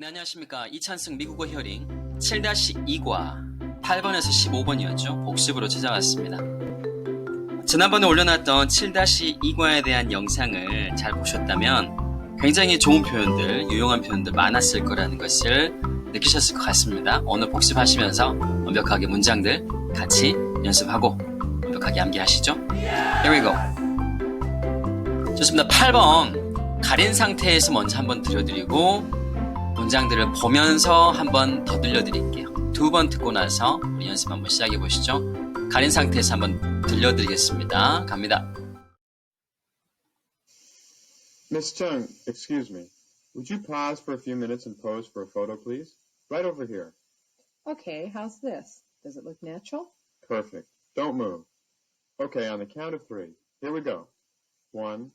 네, 안녕하십니까. 이찬승 미국어 히어링 7-2과 8번에서 15번이었죠. 복습으로 찾아왔습니다. 지난번에 올려놨던 7-2과에 대한 영상을 잘 보셨다면 굉장히 좋은 표현들, 유용한 표현들 많았을 거라는 것을 느끼셨을 것 같습니다. 오늘 복습하시면서 완벽하게 문장들 같이 연습하고 완벽하게 암기하시죠. Here we go. 좋습니다. 8번 가린 상태에서 먼저 한번 들려드리고 문장들을 보면서 한번 더 들려드릴게요. 두 번 듣고 나서 우리 연습 한번 시작해 보시죠. 가린 상태에서 한번 들려드리겠습니다. 갑니다. Miss Chung, excuse me. Would you pause for a few minutes and pose for a photo, please? Right over here. Okay, how's this? Does it look natural? Perfect. Don't move. Okay, on the count of three. Here we go. One,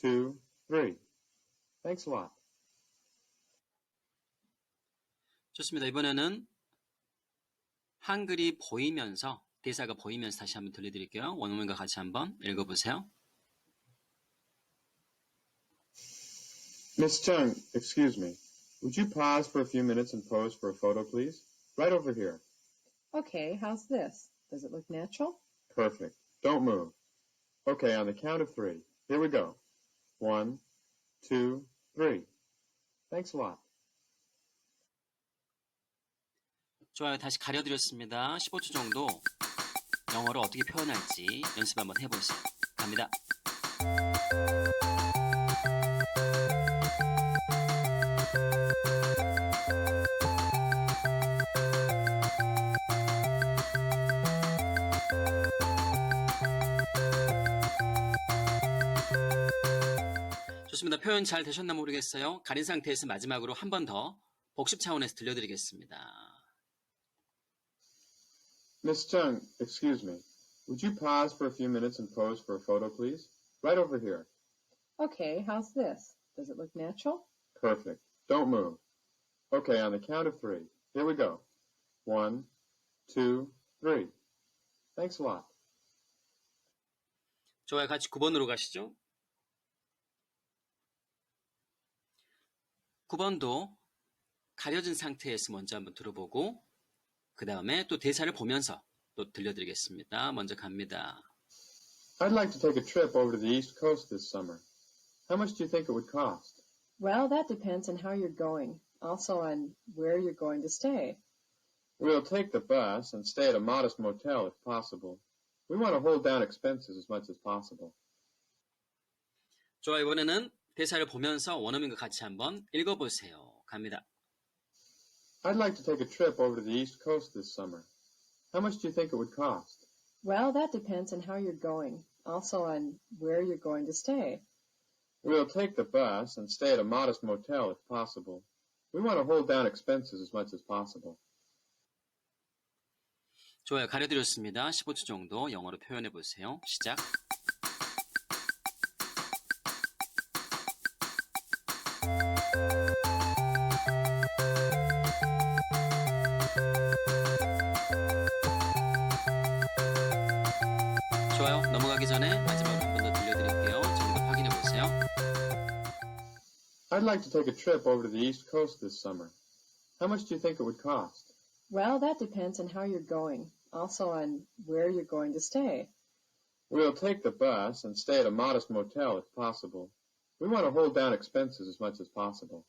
two, three. Thanks a lot. 좋습니다. 이번에는 한글이 보이면서 대사가 보이면서 다시 한번 들려드릴게요. 원어민과 같이 한번 읽어보세요. Miss Chung, excuse me. Would you pause for a few minutes and pose for a photo, please? Right over here. Okay, how's this? Does it look natural? Perfect. Don't move. Okay, on the count of three. Here we go. One, two, three. Thanks a lot. 좋아요. 다시 가려드렸습니다. 15초 정도 영어로 어떻게 표현할지 연습 한번 해보세요. 갑니다. 좋습니다. 표현 잘 되셨나 모르겠어요. 가린 상태에서 마지막으로 한 번 더 복습 차원에서 들려드리겠습니다. Miss Chung, excuse me. Would you pause for a few minutes and pose for a photo, please? Right over here. Okay, how's this? Does it look natural? Perfect. Don't move. Okay, on the count of three. Here we go. One, two, three. Thanks a lot. 좋아요. 같이 9번으로 가시죠. 9번도 가려진 상태에서 먼저 한번 들어보고 그 다음에 또 대사를 보면서 또 들려드리겠습니다. 먼저 갑니다. I'd like to take a trip over to the East Coast this summer. How much do you think it would cost? Well, that depends on how you're going, also on where you're going to stay. We'll take the bus and stay at a modest motel if possible. We want to hold down expenses as much as possible. 좋아요. 이번에는 대사를 보면서 원어민과 같이 한번 읽어보세요. 갑니다. I'd like to take a trip over to the East Coast this summer. How much do you think it would cost? Well, that depends on how you're going, also on where you're going to stay. We'll take the bus and stay at a modest motel if possible. We want to hold down expenses as much as possible. 좋아요. 가려드렸습니다. 15초 정도 영어로 표현해 보세요. 시작. 좋아요. 넘어가기 전에 마지막으로 한 번 더 들려드릴게요. 정답 확인해 보세요. I'd like to take a trip over to the East Coast this summer. How much do you think it would cost? Well, that depends on how you're going, also on where you're going to stay. We'll take the bus and stay at a modest motel if possible. We want to hold down expenses as much as possible.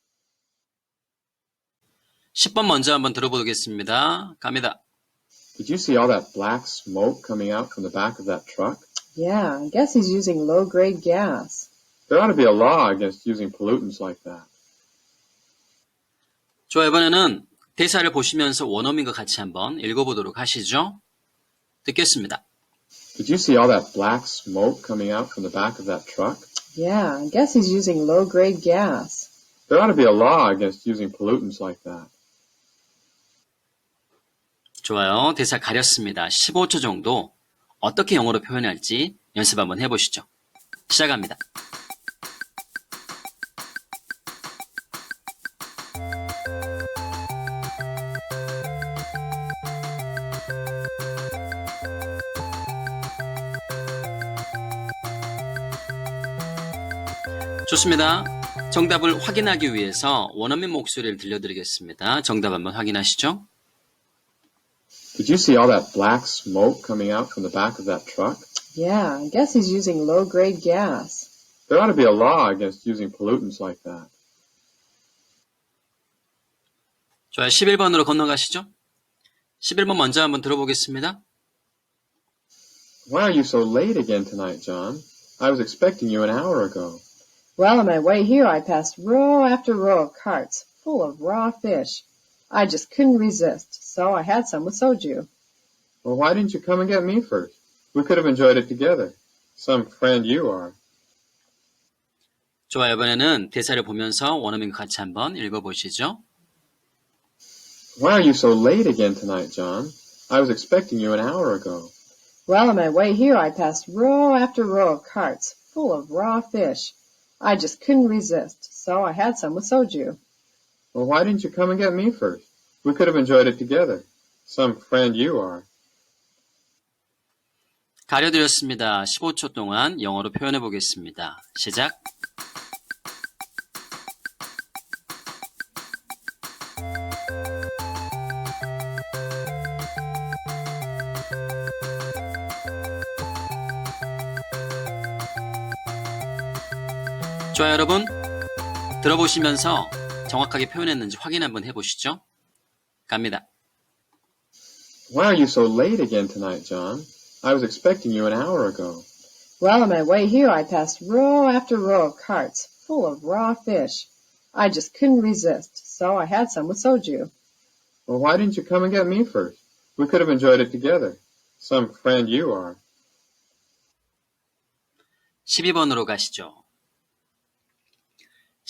10번 먼저 한번 들어보겠습니다. 갑니다. Did you see all that black smoke coming out from the back of that truck? Yeah, I guess he's using low grade gas. There ought to be a law against using pollutants like that. 좋아요. 이번에는 대사를 보시면서 원어민과 같이 한번 읽어보도록 하시죠. 듣겠습니다. Did you see all that black smoke coming out from the back of that truck? Yeah, I guess he's using low grade gas. There ought to be a law against using pollutants like that. 좋아요. 대사 가렸습니다. 15초 정도 어떻게 영어로 표현할지 연습 한번 해보시죠. 시작합니다. 좋습니다. 정답을 확인하기 위해서 원어민 목소리를 들려드리겠습니다. 정답 한번 확인하시죠. Did you see all that black smoke coming out from the back of that truck? Yeah, I guess he's using low grade gas. There ought to be a law against using pollutants like that. 좋아요. 11번으로 건너가시죠. 11번 먼저 한번 들어보겠습니다. Why are you so late again tonight, John? I was expecting you an hour ago. Well, on my way here, I passed row after row of carts full of raw fish. I just couldn't resist, so I had some with soju. Well, why didn't you come and get me first? We could have enjoyed it together. Some friend you are. 좋아요. 이번에는 대사를 보면서 원어민과 같이 한번 읽어보시죠. Why are you so late again tonight, John? I was expecting you an hour ago. Well, on my way here, I passed row after row of carts full of raw fish. I just couldn't resist, so I had some with soju. Well, why didn't you come and get me first? We could have enjoyed it together. Some friend you are. 가려드렸습니다. 15초 동안 영어로 표현해 보겠습니다. 시작. 좋아요, 여러분. 들어보시면서 정확하게 표현했는지 확인 한번 해보시죠. 갑니다. Why are you so late again tonight, John? I was expecting you an hour ago. Well, on my way here, I passed row after row of carts full of raw fish. I just couldn't resist, so I had some with soju. Well, why didn't you come and get me first? We could have enjoyed it together. Some friend you are. 12번으로 가시죠.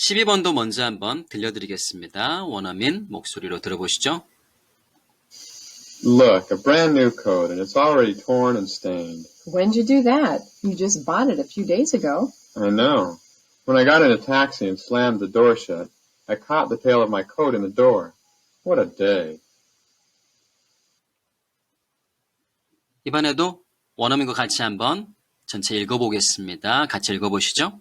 12번도 먼저 한번 들려드리겠습니다. 원어민 목소리로 들어보시죠. Look, a brand new coat, and it's already torn and stained. When'd you do that? You just bought it a few days ago. I know. When I got in a taxi and slammed the door shut, I caught the tail of my coat in the door. What a day. 이번에도 원어민과 같이 한번 전체 읽어보겠습니다. 같이 읽어보시죠.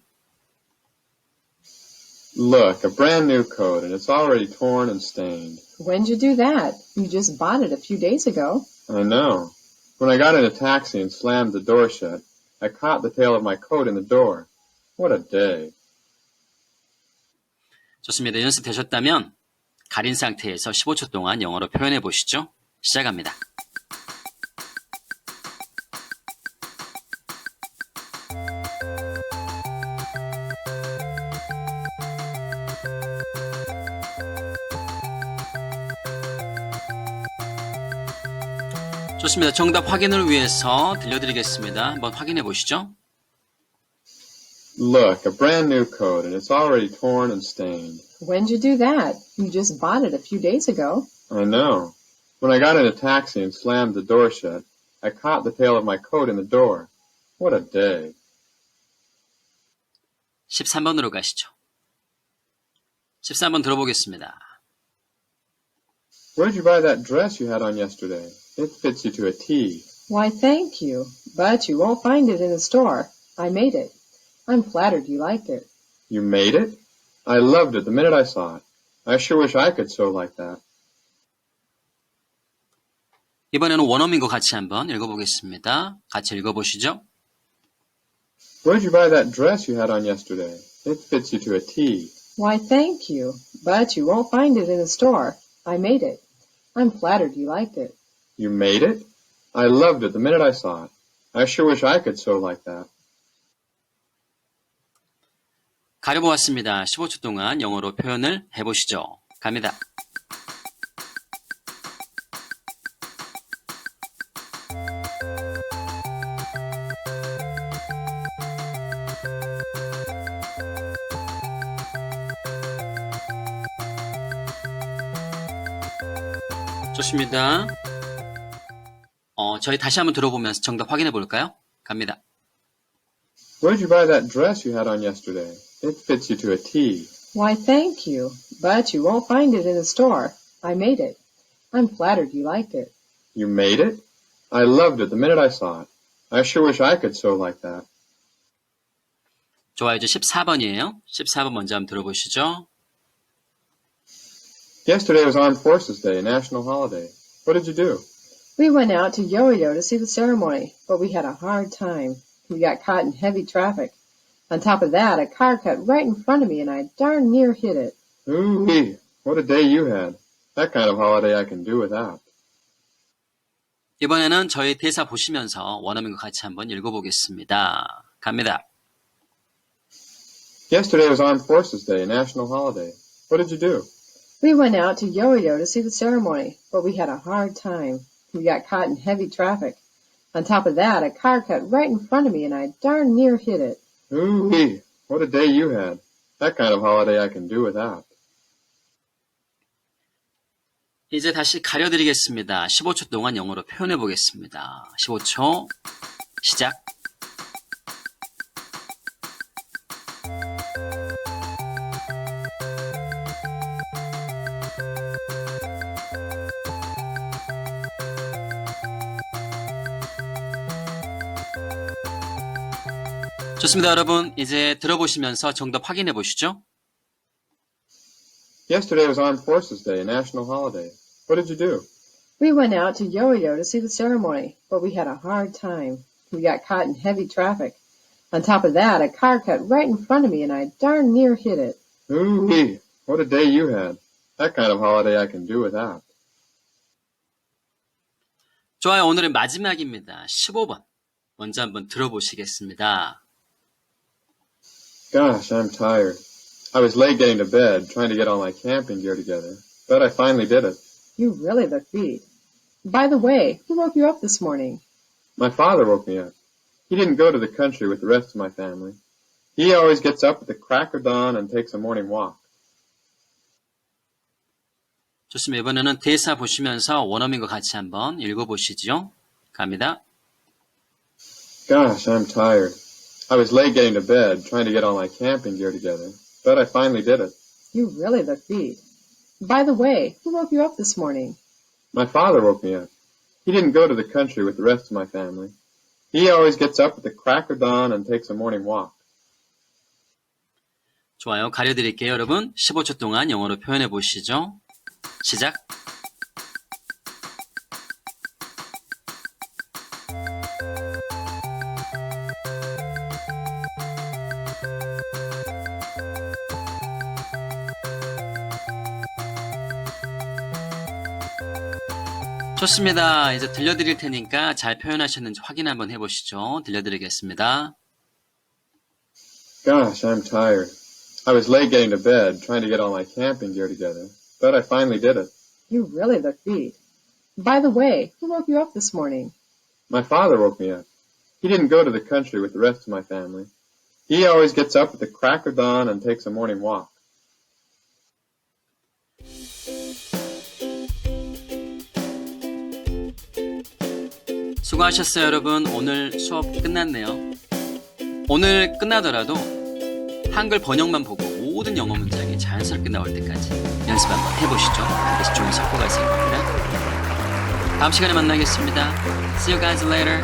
Look, a brand new coat, and it's already torn and stained. When'd you do that? You just bought it a few days ago. I know. When I got in a taxi and slammed the door shut, I caught the tail of my coat in the door. What a day. 좋습니다. 연습되셨다면 가린 상태에서 15초 동안 영어로 표현해 보시죠. 시작합니다. 좋습니다. 정답 확인을 위해서 들려드리겠습니다. 한번 확인해 보시죠. Look, a brand new coat, and it's already torn and stained. When'd you do that? You just bought it a few days ago. I know. When I got in a taxi and slammed the door shut, I caught the tail of my coat in the door. What a day. 13번으로 가시죠. 13번 들어보겠습니다. Where'd you buy that dress you had on yesterday? It fits you to a T. Why, thank you, but you won't find it in the store. I made it. I'm flattered you liked it. You made it? I loved it the minute I saw it. I sure wish I could sew like that. 이번에는 원어민과 같이 한번 읽어보겠습니다. 같이 읽어보시죠. Where'd you buy that dress you had on yesterday? It fits you to a T. Why, thank you, but you won't find it in the store. I made it. I'm flattered you liked it. You made it? I loved it the minute I saw it. I sure wish I could sew like that. 가려보았습니다. 15초 동안 영어로 표현을 해보시죠. 갑니다. 좋습니다. 어, 저희 다시 한번 들어보면서 정답 확인해 볼까요? 갑니다. Where'd you buy that dress you had on yesterday? It fits you to a T. Why, thank you, but you won't find it in the store. I made it. I'm flattered you liked it. You made it? I loved it the minute I saw it. I sure wish I could sew like that. 좋아요. 이제 14번이에요. 14번 먼저 한번 들어보시죠. Yesterday was Armed Forces Day, a national holiday. What did you do? We went out to Yo-Yo to see the ceremony, but we had a hard time. We got caught in heavy traffic. On top of that, a car cut right in front of me and I darn near hit it. Ooh-wee, what a day you had. That kind of holiday I can do without. 이번에는 저희 대사 보시면서 원어민과 같이 한번 읽어보겠습니다. 갑니다. Yesterday was Armed Forces Day, a national holiday. What did you do? We went out to Yo-Yo to see the ceremony, but we had a hard time. We got caught in heavy traffic. On top of that, a car cut right in front of me and I darn near hit it. Ooh-wee, what a day you had. That kind of holiday I can do without. 이제 다시 가려드리겠습니다. 15초 동안 영어로 표현해 보겠습니다. 15초 시작. 좋습니다, 여러분. 이제 들어보시면서 정답 확인해 보시죠. Yesterday was Armed Forces Day, a national holiday. What did you do? We went out to Yo-Yo to see the ceremony, but we had a hard time. We got caught in heavy traffic. On top of that, a car cut right in front of me and I darn near hit it. Ooh-wee, what a day you had. That kind of holiday I can do without. 좋아요. 오늘의 마지막입니다. 15번. 먼저 한번 들어보시겠습니다. Gosh, I'm tired. I was late getting to bed, trying to get all my camping gear together, but I finally did it. You really look beat. By the way, who woke you up this morning? My father woke me up. He didn't go to the country with the rest of my family. He always gets up at the crack of dawn and takes a morning walk. 좋습니다. 이번에는 대사 보시면서 원어민과 같이 한번 읽어보시죠. 갑니다. Gosh, I'm tired. I was late getting to bed, trying to get all my camping gear together, but I finally did it. You really look beat. By the way, who woke you up this morning? My father woke me up. He didn't go to the country with the rest of my family. He always gets up at the crack of dawn and takes a morning walk. 좋아요. 가려드릴게요, 여러분. 15초 동안 영어로 표현해 보시죠. 시작. 좋습니다. 이제 들려드릴 테니까 잘 표현하셨는지 확인 한번 해보시죠. 들려드리겠습니다. Gosh, I'm tired. I was late getting to bed, trying to get all my camping gear together, but I finally did it. You really look beat. By the way, who woke you up this morning? My father woke me up. He didn't go to the country with the rest of my family. He always gets up at the crack of dawn and takes a morning walk. 수고하셨어요, 여러분. 오늘 수업 끝났네요. 오늘 끝나더라도 한글 번역만 보고 모든 영어 문장이 자연스럽게 나올 때까지 연습 한번 해보시죠. 반드시 성과가 있을 겁니다. 다음 시간에 만나겠습니다. See you guys later.